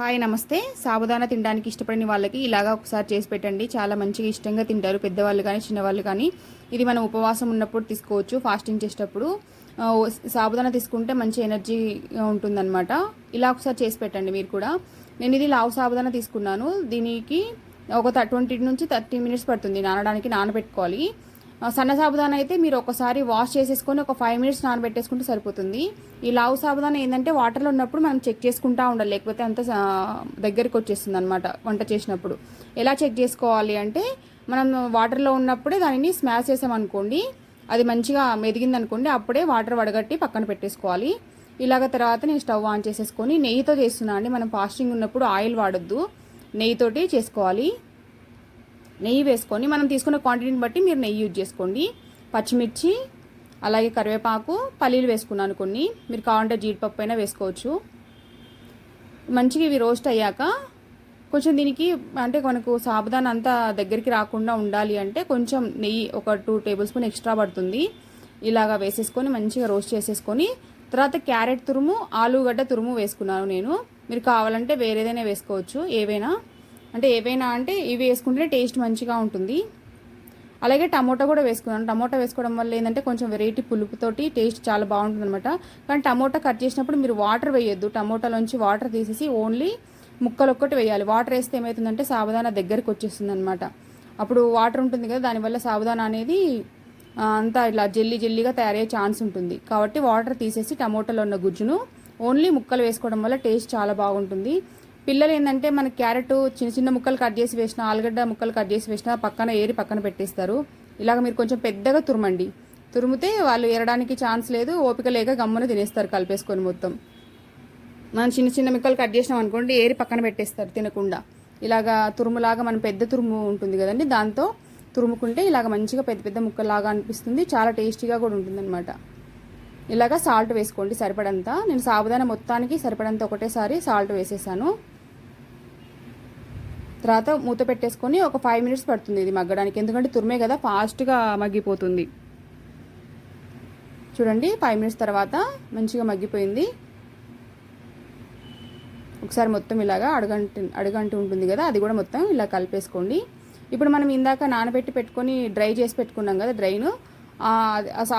Hi నమస్తే. సాబుదానా తినడానికి ఇష్టపడిన వాళ్ళకి ఇలాగా ఒకసారి చేసి పెట్టండి. చాలా మంచిగా ఇష్టంగా తింటారు పెద్దవాళ్ళు కానీ చిన్నవాళ్ళు కానీ. ఇది మనం ఉపవాసం ఉన్నప్పుడు తీసుకోవచ్చు ఫాస్టింగ్ చేసేటప్పుడు. సాబుదానా తీసుకుంటే మంచి ఎనర్జీ ఉంటుందన్నమాట. ఇలా ఒకసారి చేసి పెట్టండి మీరు కూడా. నేను ఇది లావు సాబుదానా తీసుకున్నాను. దీనికి ఒక ట్వంటీ నుంచి థర్టీ మినిట్స్ పడుతుంది నానడానికి నానబెట్టుకోవాలి. సన్న సాబుదాన అయితే మీరు ఒకసారి వాష్ చేసేసుకొని ఒక ఫైవ్ మినిట్స్ నానబెట్టేసుకుంటే సరిపోతుంది. ఈ లావు సాబుదాన ఏంటంటే వాటర్లో ఉన్నప్పుడు మనం చెక్ చేసుకుంటా ఉండాలి. లేకపోతే అంత సా- దగ్గరికి వచ్చేస్తుంది అనమాట వంట చేసినప్పుడు. ఎలా చెక్ చేసుకోవాలి అంటే మనం వాటర్లో ఉన్నప్పుడే దానిని స్మాష్ చేసామనుకోండి అది మంచిగా మెదిగింది అనుకోండి అప్పుడే వాటర్ వడగట్టి పక్కన పెట్టేసుకోవాలి. ఇలాగ తర్వాత నేను స్టవ్ ఆన్ చేసేసుకొని నెయ్యితో చేస్తున్నా అండి. మనం ఫాస్టింగ్ ఉన్నప్పుడు ఆయిల్ వాడొద్దు. నెయ్యితోటి చేసుకోవాలి. నెయ్యి వేసుకొని మనం తీసుకున్న క్వాంటిటీని బట్టి మీరు నెయ్యి యూజ్ చేసుకోండి. పచ్చిమిర్చి అలాగే కరివేపాకు పల్లీలు వేసుకున్నాను కొన్ని. మీరు కావాలంటే జీడిపప్పు అయినా వేసుకోవచ్చు. మంచిగా ఇవి రోస్ట్ అయ్యాక కొంచెం దీనికి అంటే మనకు సాబుదాన్ అంతా దగ్గరికి రాకుండా ఉండాలి అంటే కొంచెం నెయ్యి ఒక టూ టేబుల్ స్పూన్ ఎక్స్ట్రా పడుతుంది. ఇలాగా వేసేసుకొని మంచిగా రోస్ట్ చేసేసుకొని తర్వాత క్యారెట్ తురుము ఆలుగడ్డ తురుము వేసుకున్నాను నేను. మీరు కావాలంటే వేరేదైనా వేసుకోవచ్చు ఏవైనా. అంటే ఏవైనా అంటే ఇవి వేసుకుంటే టేస్ట్ మంచిగా ఉంటుంది. అలాగే టమోటా కూడా వేసుకున్నాను. టమోటా వేసుకోవడం వల్ల ఏంటంటే కొంచెం వెరైటీ పులుపుతోటి టేస్ట్ చాలా బాగుంటుంది అనమాట కానీ టమోటా కట్ చేసినప్పుడు మీరు వాటర్ వేయొద్దు. టమోటాలోంచి వాటర్ తీసేసి ఓన్లీ ముక్కలు ఒక్కటి వేయాలి. వాటర్ వేస్తే ఏమవుతుందంటే సాబుదానా దగ్గరికి వచ్చేస్తుంది అనమాట అప్పుడు వాటర్ ఉంటుంది కదా దానివల్ల సాబుదానా అనేది అంతా ఇట్లా జెల్లీ జెల్లీగా తయారయ్యే ఛాన్స్ ఉంటుంది. కాబట్టి వాటర్ తీసేసి టమోటాలో ఉన్న గుజ్జును ఓన్లీ ముక్కలు వేసుకోవడం వల్ల టేస్ట్ చాలా బాగుంటుంది. పిల్లలు ఏంటంటే మన క్యారెట్ చిన్న చిన్న ముక్కలు కట్ చేసి వేసిన ఆలుగడ్డ ముక్కలు కట్ చేసి వేసిన పక్కన ఏరి పక్కన పెట్టేస్తారు. ఇలాగ మీరు కొంచెం పెద్దగా తురమండి. తురిమితే వాళ్ళు ఏరడానికి ఛాన్స్ లేదు. ఓపిక లేక గమ్మున తినేస్తారు కలిపేసుకొని మొత్తం. మనం చిన్న చిన్న ముక్కలు కట్ చేసినాం అనుకోండి ఏరి పక్కన పెట్టేస్తారు తినకుండా. ఇలాగా తురుములాగా మనం పెద్ద తురుము ఉంటుంది కదండి దాంతో తురుముకుంటే ఇలాగ మంచిగా పెద్ద పెద్ద ముక్కలాగా అనిపిస్తుంది. చాలా టేస్టీగా కూడా ఉంటుంది అనమాట ఇలాగా సాల్ట్ వేసుకోండి సరిపడంత. నేను సాబుదాన మొత్తానికి సరిపడంత ఒకటేసారి సాల్ట్ వేసేసాను. తర్వాత మూత పెట్టేసుకొని ఒక ఫైవ్ మినిట్స్ పడుతుంది ఇది మగ్గడానికి. ఎందుకంటే తురిమే కదా ఫాస్ట్గా మగ్గిపోతుంది. చూడండి ఫైవ్ మినిట్స్ తర్వాత మంచిగా మగ్గిపోయింది. ఒకసారి మొత్తం ఇలాగా అడగంటి అడగంటు ఉంటుంది కదా అది కూడా మొత్తం ఇలా కలిపేసుకోండి. ఇప్పుడు మనం ఇందాక నానబెట్టి పెట్టుకొని డ్రై చేసి పెట్టుకున్నాం కదా డ్రైను ఆ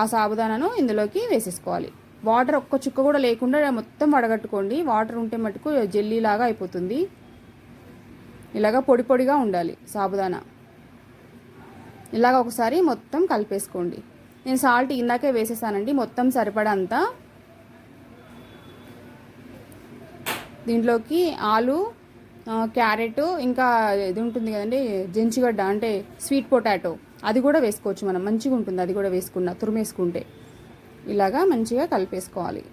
ఆ సాబుదానాను ఇందులోకి వేసేసుకోవాలి. వాటర్ ఒక్క చుక్క కూడా లేకుండా మొత్తం వడగట్టుకోండి. వాటర్ ఉంటే మటుకు జెల్లీ లాగా అయిపోతుంది. ఇలాగా పొడి పొడిగా ఉండాలి సాబుదానా. ఇలాగ ఒకసారి మొత్తం కలిపేసుకోండి. నేను సాల్ట్ ఇందాకే వేసేసానండి మొత్తం సరిపడంతా దీంట్లోకి ఆలు క్యారెట్ ఇంకా ఇది ఉంటుంది కదండి జంచిగడ్డ అంటే స్వీట్ పొటాటో అది కూడా వేసుకోవచ్చు మనం మంచిగా ఉంటుంది అది కూడా వేసుకున్న తురిమేసుకుంటే. ఇలాగా మంచిగా కలిపేసుకోవాలి.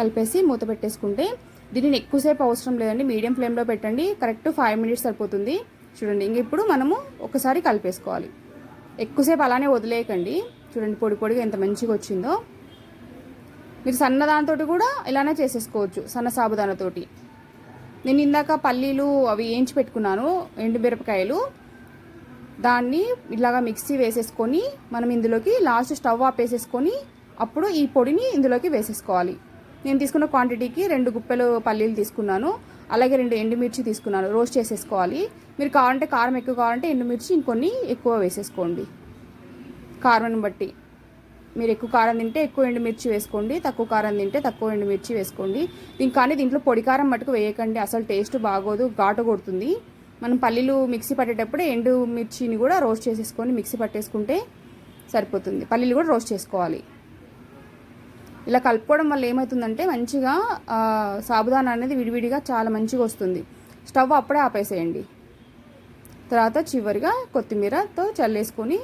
కలిపేసి మూత పెట్టేసుకుంటే దీనిని ఎక్కువసేపు అవసరం లేదండి. మీడియం ఫ్లేమ్లో పెట్టండి. కరెక్ట్ ఫైవ్ మినిట్స్ సరిపోతుంది. చూడండి ఇంక ఇప్పుడు మనము ఒకసారి కలిపేసుకోవాలి. ఎక్కువసేపు అలానే వదిలేయకండి. చూడండి పొడి పొడిగా ఎంత మంచిగా వచ్చిందో. మీరు సన్నదానితో కూడా ఇలానే చేసేసుకోవచ్చు సన్న సాబుదానతోటి. నేను ఇందాక పల్లీలు అవి వేయించి పెట్టుకున్నాను ఎండు మిరపకాయలు. దాన్ని ఇలాగా మిక్సీ వేసేసుకొని మనం ఇందులోకి లాస్ట్ స్టవ్ ఆపేసేసుకొని అప్పుడు ఈ పొడిని ఇందులోకి వేసేసుకోవాలి. నేను తీసుకున్న క్వాంటిటీకి రెండు గుప్పెలు పల్లీలు తీసుకున్నాను. అలాగే రెండు ఎండుమిర్చి తీసుకున్నాను. రోస్ట్ చేసేసుకోవాలి. మీరు కావాలంటే కారం ఎక్కువ కావాలంటే ఎండుమిర్చి ఇంకొన్ని ఎక్కువ వేసేసుకోండి. కారం బట్టి. మీరు ఎక్కువ కారం తింటే ఎక్కువ ఎండుమిర్చి వేసుకోండి. తక్కువ కారం తింటే తక్కువ ఎండుమిర్చి వేసుకోండి. దీని కానీ దీంట్లో పొడి కారం మటుకు వేయకండి. అసలు టేస్ట్ బాగోదు ఘాటు కొడుతుంది. మనం పల్లీలు మిక్సీ పట్టేటప్పుడే ఎండు మిర్చిని కూడా రోస్ట్ చేసేసుకొని మిక్సీ పట్టేసుకుంటే సరిపోతుంది. పల్లీలు కూడా రోస్ట్ చేసుకోవాలి. ఇలా కలుపుకోవడం వల్ల ఏమవుతుందంటే మంచిగా సాబుదానా అనేది విడివిడిగా చాలా మంచిగా వస్తుంది. స్టవ్ అప్పుడే ఆపేసేయండి. తర్వాత చివరిగా కొత్తిమీరతో చల్లేసుకొని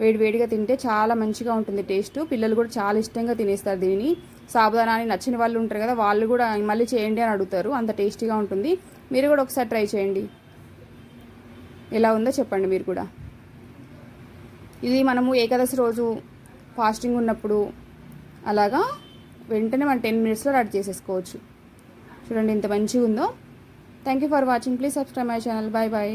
వేడివేడిగా తింటే చాలా మంచిగా ఉంటుంది టేస్ట్. పిల్లలు కూడా చాలా ఇష్టంగా తినేస్తారు దీనిని. సాబుదానా అని నచ్చిన వాళ్ళు ఉంటారు కదా వాళ్ళు కూడా మళ్ళీ చేయండి అని అడుగుతారు. అంత టేస్టీగా ఉంటుంది. మీరు కూడా ఒకసారి ట్రై చేయండి. ఎలా ఉందో చెప్పండి మీరు కూడా. ఇది మనము ఏకాదశి రోజు ఫాస్టింగ్ ఉన్నప్పుడు అలాగా వెంటనే మనం టెన్ మినిట్స్లో రెడీ చేసేసుకోవచ్చు. చూడండి ఎంత మంచిగా ఉందో thank you for watching. Please subscribe my channel. Bye bye